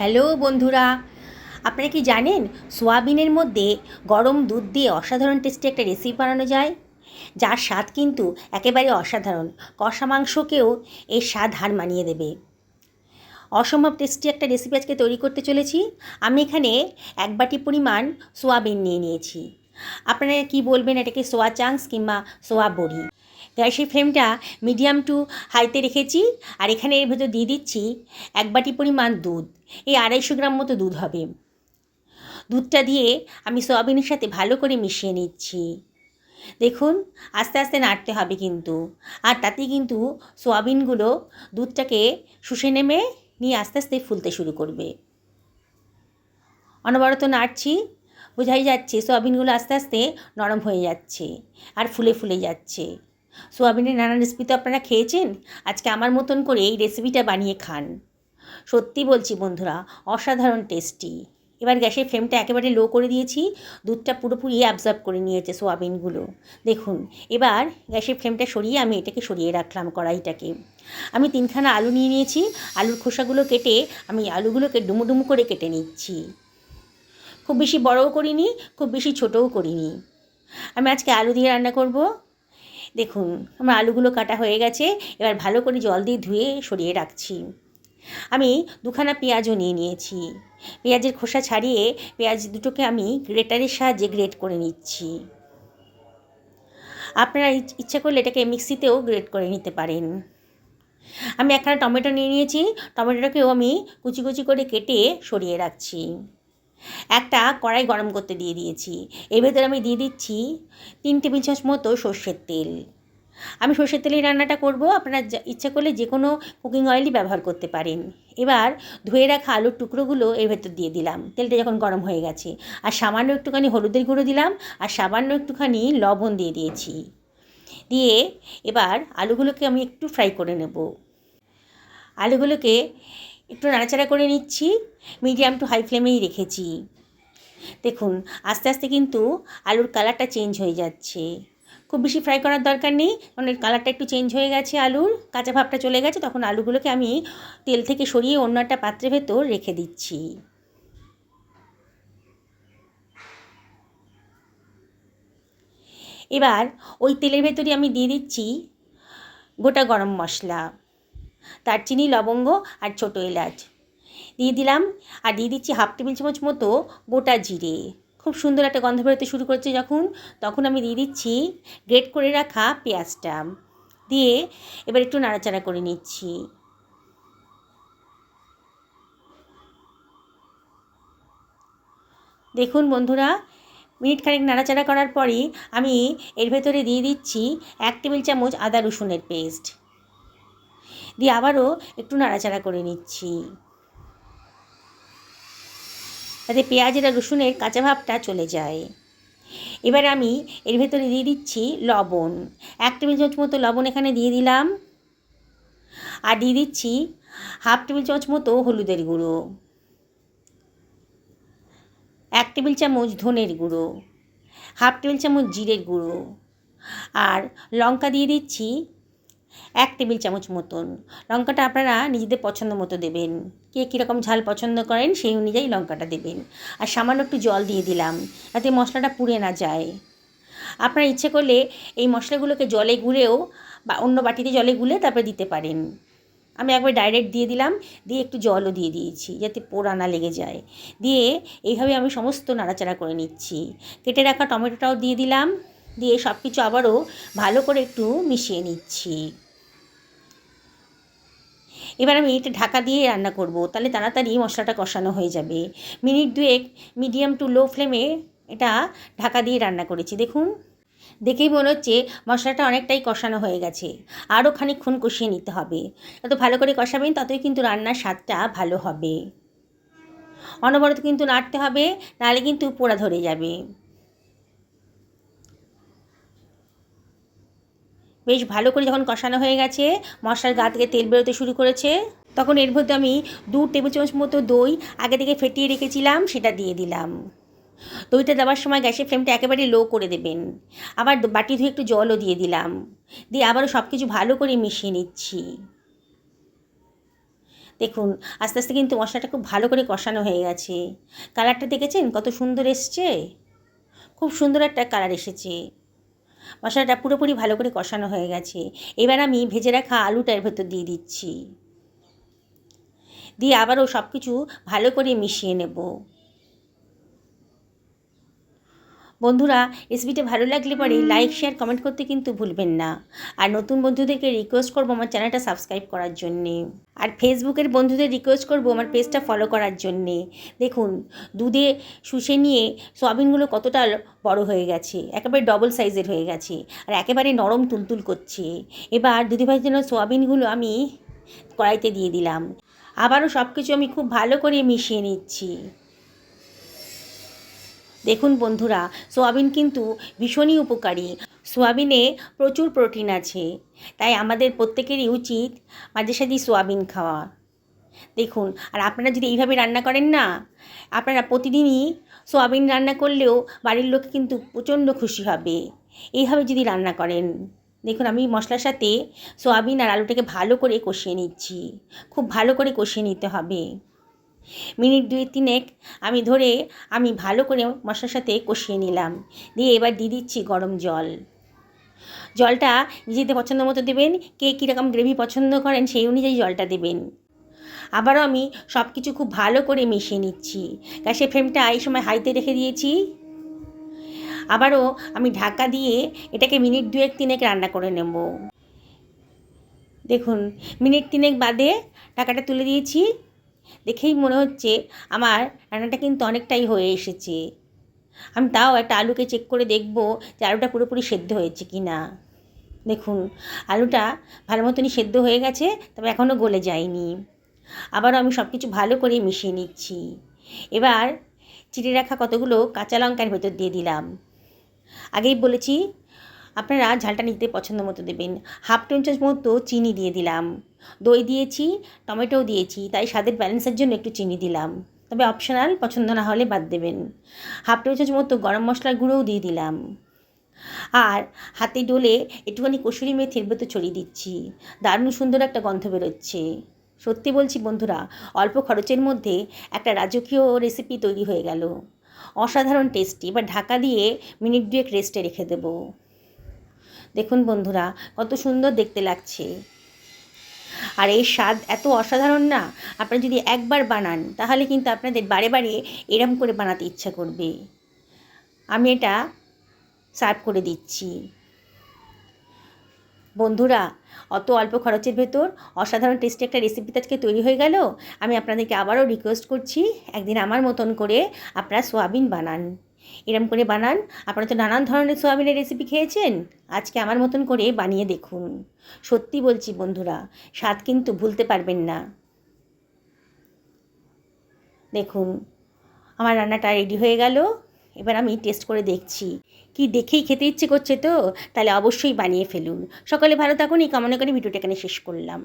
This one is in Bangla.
হ্যালো বন্ধুরা, আপনারা কি জানেন সোয়াবিনের মধ্যে গরম দুধ দিয়ে অসাধারণ টেস্টি একটা রেসিপি বানানো যায়? যার স্বাদ কিন্তু একেবারে অসাধারণ, কষা মাংসকেও এর স্বাদ হার মানিয়ে দেবে। অসম্ভব টেস্টি একটা রেসিপি আজকে তৈরি করতে চলেছি। আমি এখানে এক বাটি পরিমাণ সোয়াবিন নিয়ে নিয়েছি। আপনারা কি বলবেন এটাকে সোয়া চাংস কিংবা সোয়া বড়ি? গ্যাসের ফ্লেমটা মিডিয়াম টু হাইতে রেখেছি আর এখানে এর ভেতর দিয়ে দিচ্ছি এক বাটি পরিমাণ দুধ। এই আড়াইশো গ্রাম মতো দুধ হবে। দুধটা দিয়ে আমি সয়াবিনের সাথে ভালো করে মিশিয়ে নিচ্ছি। দেখুন, আস্তে আস্তে নাড়তে হবে কিন্তু। আর তাতে কিন্তু সোয়াবিনগুলো দুধটাকে শুষে নেমে নিয়ে আস্তে আস্তে ফুলতে শুরু করবে। অনবরত নাড়ছি, বোঝাই যাচ্ছে সোয়াবিনগুলো আস্তে আস্তে নরম হয়ে যাচ্ছে আর ফুলে ফুলে যাচ্ছে। সোয়াবিনের নানান রেসিপি তো আপনারা খেয়েছেন? আজকে আমার মতন করে এই রেসিপিটা বানিয়ে খান। সত্যি বলছি বন্ধুরা, অসাধারণ টেস্টি এবার গ্যাসের ফ্লেমটা একেবারে লো করে দিয়েছি, দুধটা পুরোপুরি অ্যাবজর্ব করে নিয়েছে সোয়াবিনগুলো। দেখুন, এবার গ্যাসের ফ্লেমটা সরিয়ে আমি এটাকে সরিয়ে রাখলাম কড়াইটাকে। আমি তিনখানা আলু নিয়ে নিয়েছি, আলুর খোসাগুলো কেটে আমি আলুগুলোকে ডুমু ডুমু করে কেটে নিচ্ছি। খুব বেশি বড়ও করিনি, খুব বেশি ছোটও করিনি। আমি আজকে আলু দিয়ে রান্না করব। দেখুন, আমার আলুগুলো কাটা হয়ে গেছে, এবার ভালো করে জল দিয়ে ধুয়ে সরিয়ে রাখছি। আমি দুখানা পেঁয়াজও নিয়ে নিয়েছি। পেঁয়াজের খোসা ছাড়িয়ে পেঁয়াজ দুটোকে আমি গ্রেটারের সাহায্যে গ্রেট করে নিচ্ছি। আপনারা ইচ্ছা করলে এটাকে মিক্সিতেও গ্রেট করে নিতে পারেন। আমি একখানা টমেটো নিয়ে নিয়েছি, টমেটোটাকেও আমি কুচি কুচি করে কেটে সরিয়ে রাখছি। একটা কড়াই গরম করতে দিয়ে দিয়েছি। এর ভেতরে আমি দিয়ে দিচ্ছি তিন টেবিল চামচ মতো সর্ষের তেল। আমি সর্ষের তেলেই রান্নাটা করব। আপনারা ইচ্ছা করলে যে কোনো কুকিং অয়েলই ব্যবহার করতে পারেন। এবার ধুয়ে রাখা আলুর টুকরোগুলো এর ভেতর দিয়ে দিলাম। তেলটা যখন গরম হয়ে গেছে, আর সামান্য একটুখানি হলুদের গুঁড়ো দিলাম, আর সামান্য একটুখানি লবণ দিয়ে দিয়েছি। দিয়ে এবার আলুগুলোকে আমি একটু ফ্রাই করে নেব। আলুগুলোকে একটু নাড়াচাড়া করে নিচ্ছি। মিডিয়াম টু হাই ফ্লেমেই রেখেছি। দেখুন, আস্তে আস্তে কিন্তু আলুর কালারটা চেঞ্জ হয়ে যাচ্ছে। খুব বেশি ফ্রাই করার দরকার নেই, কারণ এর কালারটা একটু চেঞ্জ হয়ে গেছে আলুর। কাঁচা ভাবটা চলে গেছে, তখন আলুগুলোকে আমি তেল থেকে সরিয়ে অন্য একটা পাত্রের ভেতর রেখে দিচ্ছি। এবার ওই তেলের ভেতরে আমি দিয়ে দিচ্ছি গোটা গরম মশলা। দারচিনি লবঙ্গ আর ছোটো এলাচ। দিয়ে দিলাম আর দিয়ে দিচ্ছি হাফ টেবিল চামচ মতো গোটা জিরে। খুব সুন্দর একটা গন্ধ বেরোতে শুরু করছে যখন, তখন আমি দিয়ে দিচ্ছি গ্রেট করে রাখা পেঁয়াজটা। দিয়ে এবার একটু নাড়াচাড়া করে নিচ্ছি। দেখুন বন্ধুরা, মিনিট খানিক নাড়াচাড়া করার পরই আমি এর ভেতরে দিয়ে দিচ্ছি এক টেবিল চামচ আদা রসুনের পেস্ট। দিয়ে আবারও একটু নাড়াচাড়া করে নিচ্ছি। যাতে পেঁয়াজের আর রসুনের কাঁচা ভাবটা চলে যায়। এবার আমি এর ভেতরে দিয়ে দিচ্ছি লবণ। এক টেবিল চামচ মতো লবণ এখানে দিয়ে দিলাম। আর দিয়ে দিচ্ছি হাফ টেবিল চামচ মতো হলুদের গুঁড়ো। এক টেবিল চামচ ধনের গুঁড়ো। হাফ টেবিল চামচ জিরের গুঁড়ো। আর লঙ্কা দিয়ে দিচ্ছি এক টেবিল চামচ মতন। লঙ্কাটা আপনারা নিজেদের পছন্দ মতো দেবেন। কে কীরকম ঝাল পছন্দ করেন সেই অনুযায়ী লঙ্কাটা দেবেন। আর সামান্য একটু জল দিয়ে দিলাম, যাতে মশলাটা পুড়ে না যায়। আপনারা ইচ্ছে করলে এই মশলাগুলোকে জলে গুলেও বা অন্য বাটিতে জলে গুলে তারপরে দিতে পারেন। আমি একবার ডাইরেক্ট দিয়ে দিলাম, দিয়ে একটু জলও দিয়ে দিয়েছি, যাতে পোড়া না লেগে যায়। দিয়ে এইভাবে আমি সমস্ত নাড়াচাড়া করে নিচ্ছি। কেটে রাখা টমেটোটাও দিয়ে দিলাম, দিয়ে সব কিছু আবারও ভালো করে একটু মিশিয়ে নিচ্ছি। এবার আমি এটা ঢাকা দিয়ে রান্না করব। তাহলে তাড়াতাড়ি মশলাটা কষানো হয়ে যাবে। মিনিট দুয়েক মিডিয়াম টু লো ফ্লেমে এটা ঢাকা দিয়ে রান্না করেছি। দেখুন, দেখেই মনে হচ্ছে মশলাটা অনেকটাই কষানো হয়ে গেছে। আরও খানিকক্ষণ কষিয়ে নিতে হবে। যত ভালো করে কষাবেন, ততই কিন্তু রান্নার স্বাদটা ভালো হবে। অনবরত কিন্তু নাড়তে হবে, নাহলে কিন্তু পোড়া ধরে যাবে। বেশ ভালো করে যখন কষানো হয়ে গেছে, মশলার গা থেকে তেল বেরোতে শুরু করেছে, তখন এর মধ্যে আমি দু টেবিল চামচ মতো দই আগে থেকে ফেটিয়ে রেখেছিলাম, সেটা দিয়ে দিলাম। দইটা দেওয়ার সময় গ্যাসের ফ্লেমটা একেবারে লো করে দেবেন। আবার বাটি ধুয়ে একটু জলও দিয়ে দিলাম। দিয়ে আবারও সব কিছু ভালো করে মিশিয়ে নিচ্ছি। দেখুন, আস্তে আস্তে কিন্তু মশলাটা খুব ভালো করে কষানো হয়ে গেছে। কালারটা দেখেছেন? কত সুন্দর এসছে। খুব সুন্দর একটা কালার এসেছে। মশলাটা পুরোপুরি ভালো করে কষানো হয়ে গেছে। এবার আমি ভেজে রাখা আলুটার ভেতর দিয়ে দিচ্ছি। দিয়ে আবারও সব কিছু ভালো করে মিশিয়ে নেব। বন্ধুরা রেসিপিটা ভালো লাগলে পরে লাইক শেয়ার কমেন্ট করতে কিন্তু ভুলবেন না। আর নতুন বন্ধুদেরকে রিকোয়েস্ট করব আমার চ্যানেলটা সাবস্ক্রাইব করার জন্যে। আর ফেসবুকের বন্ধুদের রিকোয়েস্ট করব আমার পেজটা ফলো করার জন্যে। দেখুন, দুধে শুষে নিয়ে সোয়াবিনগুলো কতটা বড় হয়ে গেছে, একেবারে ডবল সাইজের হয়ে গেছে, আর একেবারে নরম তুলতুল করছে। এবার দুধে ভাজানো সোয়াবিনগুলো আমি কড়াইতে দিয়ে দিলাম। আবারও সব কিছু আমি খুব ভালো করে মিশিয়ে নিচ্ছি। দেখুন বন্ধুরা, সোয়াবিন কিন্তু ভীষণই উপকারী। সোয়াবিনে প্রচুর প্রোটিন আছে, তাই আমাদের প্রত্যেকেরই উচিত মাঝে সাঝে সোয়াবিন খাওয়া। দেখুন, আর আপনারা যদি এইভাবে রান্না করেন না, আপনারা প্রতিদিনই সোয়াবিন রান্না করলেও বাড়ির লোক কিন্তু প্রচণ্ড খুশি হবে। এইভাবে যদি রান্না করেন, দেখুন আমি মশলার সাথে সোয়াবিন আর আলুটাকে ভালো করে কষিয়ে নিচ্ছি। খুব ভালো করে কষিয়ে নিতে হবে। মিনিট দুই তিনেক আমি ধরে আমি ভালো করে মশলার সাথে কষিয়ে নিলাম। দিয়ে এবার দিয়ে দিচ্ছি গরম জল। জলটা নিজেদের পছন্দ মতো দেবেন, কে কীরকম গ্রেভি পছন্দ করেন সেই অনুযায়ী জলটা দেবেন। আবারও আমি সব কিছু খুব ভালো করে মিশিয়ে নিচ্ছি। গ্যাসের ফ্লেমটা এই সময় হাইতে রেখে দিয়েছি। আবারও আমি ঢাকা দিয়ে এটাকে মিনিট দুয়েক তিনেক রান্না করে নেব। দেখুন, মিনিট তিনেক বাদে ঢাকাটা তুলে দিয়েছি। দেখেই মনে হচ্ছে আমার রান্নাটা কিন্তু অনেকটাই হয়ে এসেছে। আমি তাও একটা আলুকে চেক করে দেখব যে আলুটা পুরোপুরি সেদ্ধ হয়েছে কি না। দেখুন, আলুটা ভালো মতনই সেদ্ধ হয়ে গেছে, তবে এখনও গলে যায়নি। আবারও আমি সব কিছু ভালো করে মিশিয়ে নিচ্ছি। এবার চিড়ে রাখা কতগুলো কাঁচা লঙ্কার ভেতর দিয়ে দিলাম। আগেই বলেছি আপনারা ঝালটা নিতে পছন্দ মতো দেবেন। হাফ চামচ মতো চিনি দিয়ে দিলাম। দই দিয়েছি, টমেটোও দিয়েছি, তাই স্বাদের ব্যালেন্সের জন্য একটু চিনি দিলাম। তবে অপশনাল পছন্দ না হলে বাদ দেবেন। হাফ চামচ মতো গরম মশলার গুঁড়োও দিয়ে দিলাম। আর হাতে ডোলে একটুখানি কসুরি মেথির ভেতর ছড়িয়ে দিচ্ছি। দারুণ সুন্দর একটা গন্ধ বেরোচ্ছে। সত্যি বলছি বন্ধুরা, অল্প খরচের মধ্যে একটা রাজকীয় রেসিপি তৈরি হয়ে গেল। অসাধারণ টেস্টি এবার ঢাকা দিয়ে মিনিট দুয়েক রেস্টে রেখে দেবো। দেখুন বন্ধুরা, কত সুন্দর দেখতে লাগছে। আর এই স্বাদ এত অসাধারণ না, আপনারা যদি একবার বানান, তাহলে কিন্তু আপনাদের বারে বারে এরম করে বানাতে ইচ্ছা করবে। আমি এটা সার্ভ করে দিচ্ছি। বন্ধুরা, অত অল্প খরচের ভেতর অসাধারণ টেস্টি একটা রেসিপি আজকে তৈরি হয়ে গেল। আমি আপনাদেরকে আবারও রিকোয়েস্ট করছি, একদিন আমার মতন করে আপনারা সোয়াবিন বানান। এরম করে বানান। আপনারা তো নানান ধরনের সোয়াবিনের রেসিপি খেয়েছেন। আজকে আমার মতন করে বানিয়ে দেখুন। সত্যি বলছি বন্ধুরা, স্বাদ কিন্তু ভুলতে পারবেন না। দেখুন, আমার রান্নাটা রেডি হয়ে গেল। এবার আমি টেস্ট করে দেখছি। কি দেখেই খেতে ইচ্ছে করছে তো? তাহলে অবশ্যই বানিয়ে ফেলুন। সকালে ভালো থাকুন। এই কামনা করে ভিডিওটা এখানে শেষ করলাম।